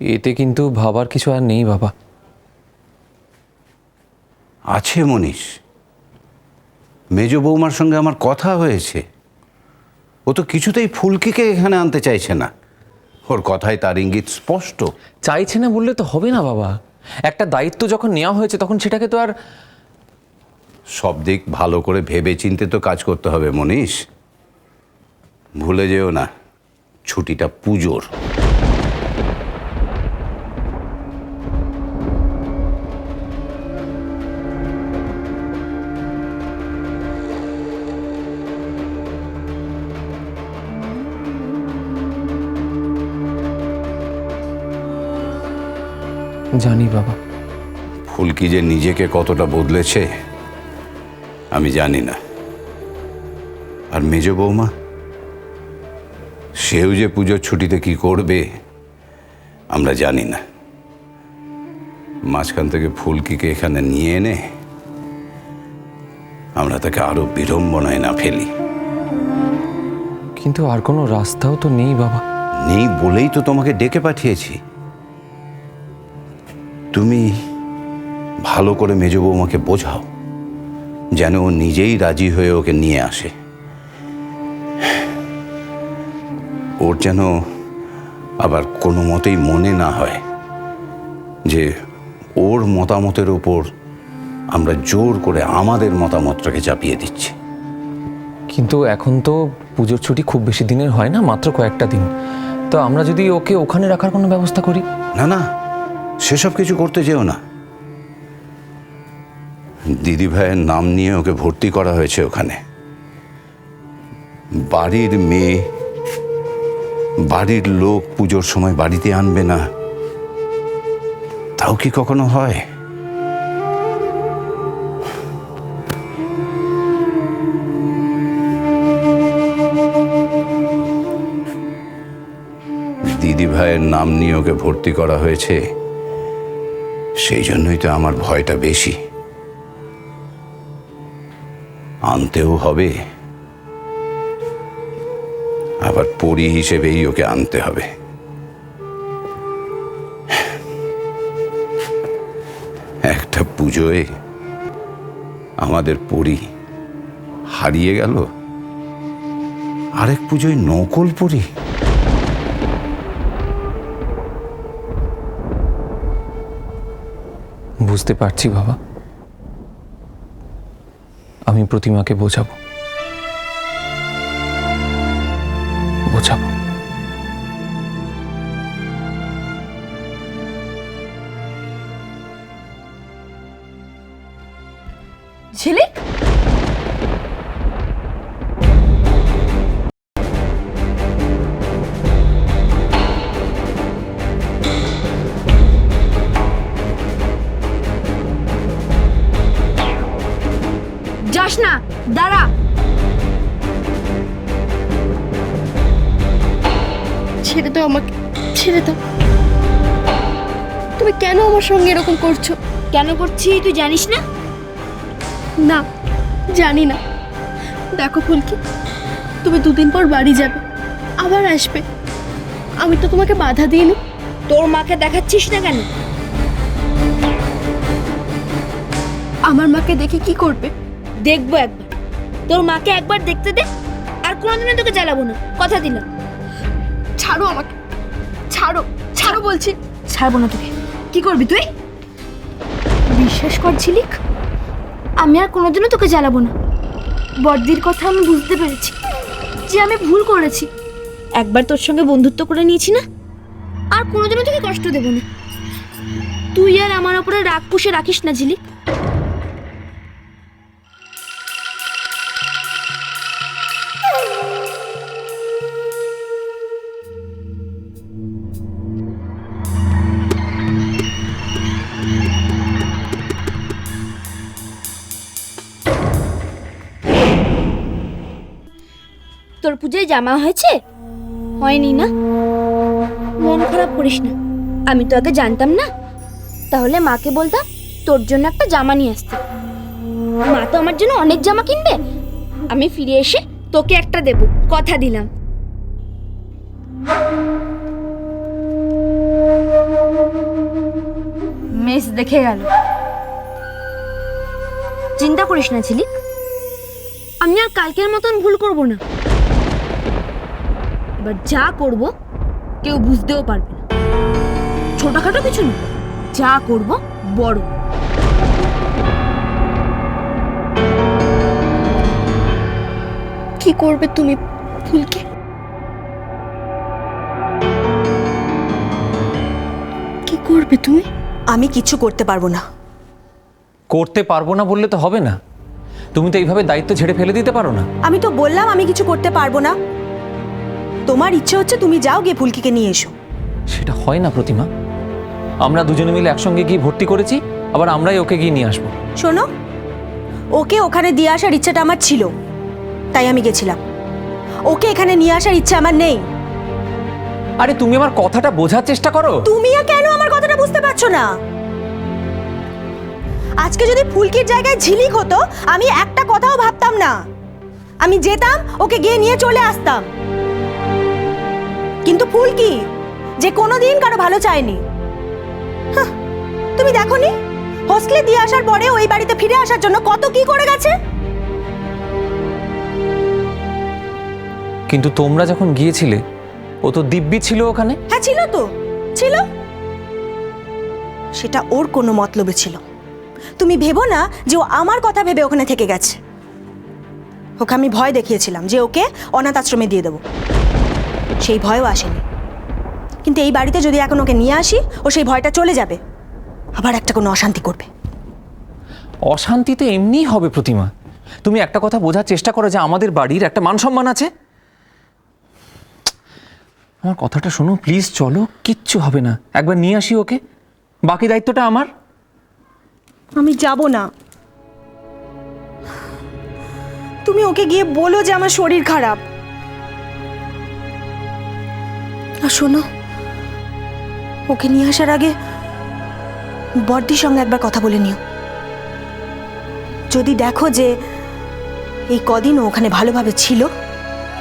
এতে কিন্তু ভাবার কিছু আর নেই বাবা। আছে মনীষ। মেজ বৌমার সঙ্গে আমার কথা হয়েছে। ও তো কিছুতেই ফুলকিকে এখানে আনতে চাইছে না। ওর কথায় তার ইঙ্গিত স্পষ্ট। চাইছে না বললে তো হবে না বাবা। একটা দায়িত্ব যখন নেওয়া হয়েছে তখন সেটাকে তো আর সব দিক ভালো করে ভেবে চিনতে তো কাজ করতে হবে মনীষ। ভুলে যেও না ছুটিটা পুজোর। জানি বাবা। ফুলকি যে নিজেকে কতটা বদলেছে আমি জানি না। আর মেজ বৌমা সেও যে পুজোর ছুটিতে কি করবে আমরা জানি না। মাঝখান থেকে ফুলকিকে এখানে নিয়ে এনে আমরা তাকে আরও বিড়ম্বনায় না ফেলি। কিন্তু আর কোনো রাস্তাও তো নেই বাবা। নেই বলেই তো তোমাকে ডেকে পাঠিয়েছি। তুমি ভালো করে মেজ বৌমাকে বোঝাও যেন ও নিজেই রাজি হয়ে ওকে নিয়ে আসে। ওর যেন আবার কোনো মতেই মনে না হয় যে ওর মতামতের ওপর আমরা জোর করে আমাদের মতামতটাকে চাপিয়ে দিচ্ছি। কিন্তু এখন তো পুজোর ছুটি খুব বেশি দিনের হয় না মাত্র কয়েকটা দিন। তো আমরা যদি ওকে ওখানে রাখার কোনো ব্যবস্থা করি? না না। সেসব কিছু করতে যেও না। দিদি ভাইয়ের নাম নিয়ে ওকে ভর্তি করা হয়েছে ওখানে। বাড়ির মেয়ে, বাড়ির লোক পুজোর সময় বাড়িতে আনবে না। তাও কি কখনো হয়? দিদি ভাইয়ের নাম নিয়ে ওকে ভর্তি করা হয়েছে। সেই জন্যই তো আমার ভয়টা বেশি। আনতেও হবে। আবার পরি হিসেবেই ওকে আনতে হবে। একটা পুজোয় আমাদের পরি হারিয়ে গেল। আরেক পুজোয় নকল পরি। বুঝতে পারছি বাবা। আমি প্রতিমাকে বোঝাবো। বোঝাবো। ঝিলিক? দাঁড়া। ছেড়ে দাও আমাকে ছেড়ে দাও। তুমি কেন আমার সঙ্গে এরকম করছ? কেন করছি তুই জানিস না? না জানি না। দেখো ফুলকি তুমি দুদিন পর বাড়ি যাবে আবার আসবে। আমি তো তোমাকে বাধা দিইনি। তোর মাকে দেখাচ্ছিস না কেন? আমার মাকে দেখে কি করবে? দেখব একবার। তোর মাকে একবার দেখতে দে আর কোনোদিনও তোকে জ্বালাবো না। কথা দিলাম। ছাড়ো আমাকে। ছাড়ো ছাড়ো বলছি। ছাড়বো না তোকে। কি করবি তুই? বিশ্বাস কর ঝিলিক আমি আর কোনোদিনও তোকে জ্বালাবো না। বড়দির কথা আমি বুঝতে পেরেছি যে আমি ভুল করেছি। একবার তোর সঙ্গে বন্ধুত্ব করে নিয়েছি না? আর কোনোদিনও তোকে কষ্ট দেবো না। তুই আর আমার ওপরে রাগ পুষে রাখিস না ঝিলিক। পুজোয় জামা হয়েছে হয়নি না? মন খারাপ করিস না। আমি তো আগে জানতাম না। তাহলে মাকে বলতাম তোর জন্য একটা জামা নিয়ে আসতে। মা তো আমার জন্য অনেক জামা কিনবে। আমি ফিরে এসে তোকে একটা দেব কথা দিলাম। এসে দেখে গেল। চিন্তা করিস না ঝিলিক আমি আর কালকের মতন ভুল করব না। এবার যা করব কেউ বুঝতেও পারবে না। ছোটখাটো কিছু না যা করব বড়। কি করবে তুমি ফুলকি? কি করবে তুমি? আমি কিছু করতে পারব না। করতে পারব না বললে তো হবে না। তুমি তো এইভাবে দায়িত্ব ঝেড়ে ফেলে দিতে পারো না। আমি তো বললাম আমি কিছু করতে পারব না। তোমার ইচ্ছে হচ্ছে তুমি যাও গিয়ে ফুলকিকে নিয়ে এসো। সেটা হয় না প্রতিমা। আমরা দুজনে মিলে একসঙ্গে গিয়ে ভর্তি করেছি আবার আমরাই ওকে গিয়ে নিয়ে আসব। শোনো ওকে ওখানে দিয়ে আসার ইচ্ছাটা আমার ছিল তাই আমি গেছিলাম। ওকে এখানে নিয়ে আসার ইচ্ছা আমার নেই। আরে তুমি আমার কথাটা বোঝার চেষ্টা করো। তুমিও কেন আমার কথাটা বুঝতে পারছ না? আজকে যদি ফুলকির জায়গায় ঝিলিক হতো আমি একটা কথাও ভাবতাম না। আমি যেতাম ওকে গিয়ে নিয়ে চলে আসতাম। কিন্তু ফুলকি যে কোনোদিন কারও ভালো চায়নি। তুমি দেখোনি? হোস্টেলে দিয়ে আসার পরে ওই বাড়িতে ফিরে আসার জন্য কত কি করে গেছে? কিন্তু তোমরা যখন গিয়েছিলে ও তো দিব্যি ছিল ওখানে? হ্যাঁ ছিল তো। ছিল। সেটা ওর কোনো মতলবে ছিল। তুমি ভেবো না যে ও আমার কথা ভেবে ওখানে থেকে গেছে। ওকে আমি ভয় দেখিয়েছিলাম যে ওকে অনাথ আশ্রমে দিয়ে দেবো। সেই ভয়ও আসেনি। কিন্তু এই বাড়িতে যদি এখন ওকে নিয়ে আসি ও সেই ভয়টা চলে যাবে। আবার একটা কোনো অশান্তি করবে। অশান্তিতে এমনিই হবে প্রতিমা। তুমি একটা কথা বোঝার চেষ্টা করো যে আমাদের বাড়ির একটা মান সম্মান আছে। আমার কথাটা শোনো প্লিজ চলো কিচ্ছু হবে না। একবার নিয়ে আসি ওকে। বাকি দায়িত্বটা আমার। আমি যাব না। তুমি ওকে গিয়ে বলো যে আমার শরীর খারাপ। শোনো। ওকে নিয়ে আসার আগে বড্ডির সঙ্গে একবার কথা বলে নিও। যদি দেখো যে এই কদিন ওখানে ভালোভাবে ছিল,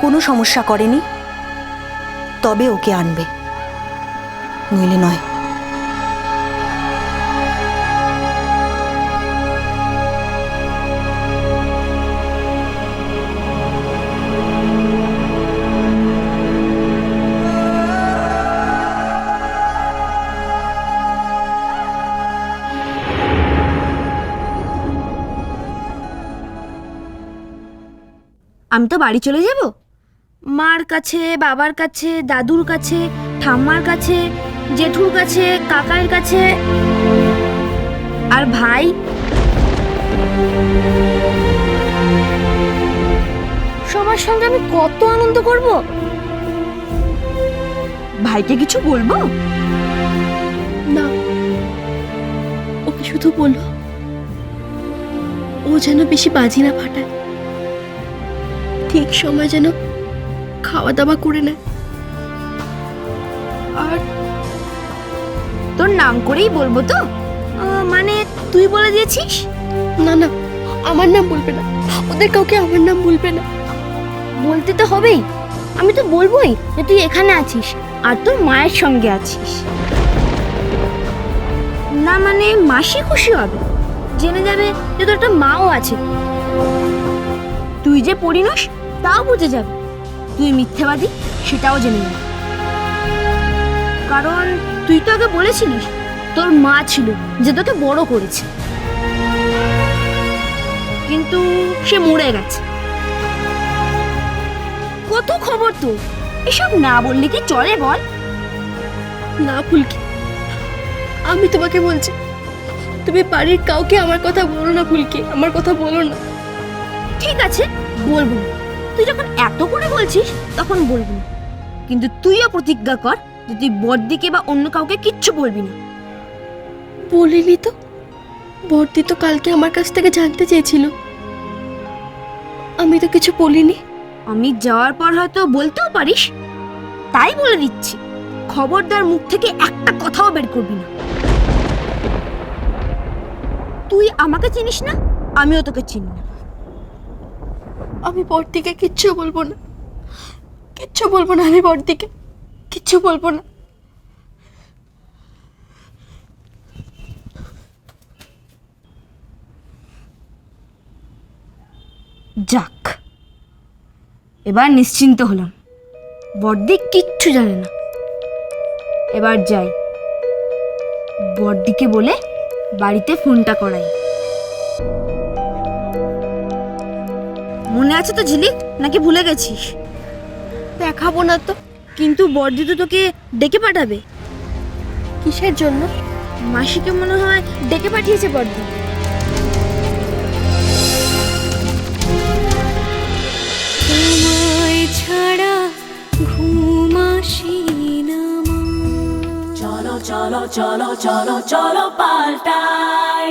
কোনো সমস্যা করেনি, তবে ওকে আনবে। নইলে নয়। আমি তো বাড়ি চলে যাব। মার কাছে বাবার কাছে দাদুর কাছে ঠাম্মার কাছে জেঠুর কাছে কাকার কাছে। আর ভাই? সবার সঙ্গে আমি কত আনন্দ করব? ভাইকে কিছু বলব? না। ওকে শুধু বলো ও যেন বেশি বাজি না ফাটায়। ঠিক সময় যেন খাওয়া দাওয়া করে নেয়। আর তোর নাম করেই বলব তো? আহ, মানে তুই বলে দিয়েছিস? না না আমার নাম বলবে না। ওদের কাউকে আমার নাম বলবে না। বলতে তো হবেই। আমি তো বলবোই যে তুই এখানে আছিস আর তোর মায়ের সঙ্গে আছিস। না মানে মাসি খুশি হবে। জেনে যাবে যে তোর একটা মাও আছে। তুই যে পড়িনস তাও বুঝে যাবে। তুই মিথ্যাবাদী সেটাও জেনে যাবে কারণ তুই তো আগে বলেছিলিস তোর মা ছিল যে তোকে বড় করেছে। কিন্তু সে মরে গেছে। কত খবর তো এসব না বললে কি চলে বল? না ফুলকি। আমি তোমাকে বলছি তুমি বাড়ির কাউকে আমার কথা বলো না ফুলকি। আমার কথা বলো না। ঠিক আছে বলব। না তুই যখন এত করে বলছিস তখন বলবি না। কিন্তু তুইও প্রতিজ্ঞা কর যে তুই বড়দিকে বা অন্য কাউকে কিচ্ছু বলবি না। বলিনি তো। বর্দি তো কালকে আমার কাছ থেকে জানতে চেয়েছিল। আমি তো কিছু বলিনি। আমি যাওয়ার পর হয়তো বলতেও পারিস। তাই বলে দিচ্ছি খবরদার মুখ থেকে একটা কথাও বের করবি না। তুই আমাকে চিনিস না আমিও তোকে চিনি না। আমি বড়দিকে কিচ্ছু বলব না। কিচ্ছু বলব না আমি বড়দিকে। কিচ্ছু বলব না। যাক, এবার নিশ্চিন্ত হলাম। বড়দি কিচ্ছু জানে না। এবার যাই। বর্দিকে বলে বাড়িতে ফোনটা করাই। মনে আছে তো ঝিলিক? নাকি ভুলে গেছিস? দেখাবো না তো কিন্তু বড়দি তো তোকে ডেকে পাঠাবে। কিসের জন্য? মাসিকে মনে হয় ডেকে পাঠিয়েছে তোমায় ছাড়া ঘুম আসি না চলো চলো চলো চলো চলো পাল্টাই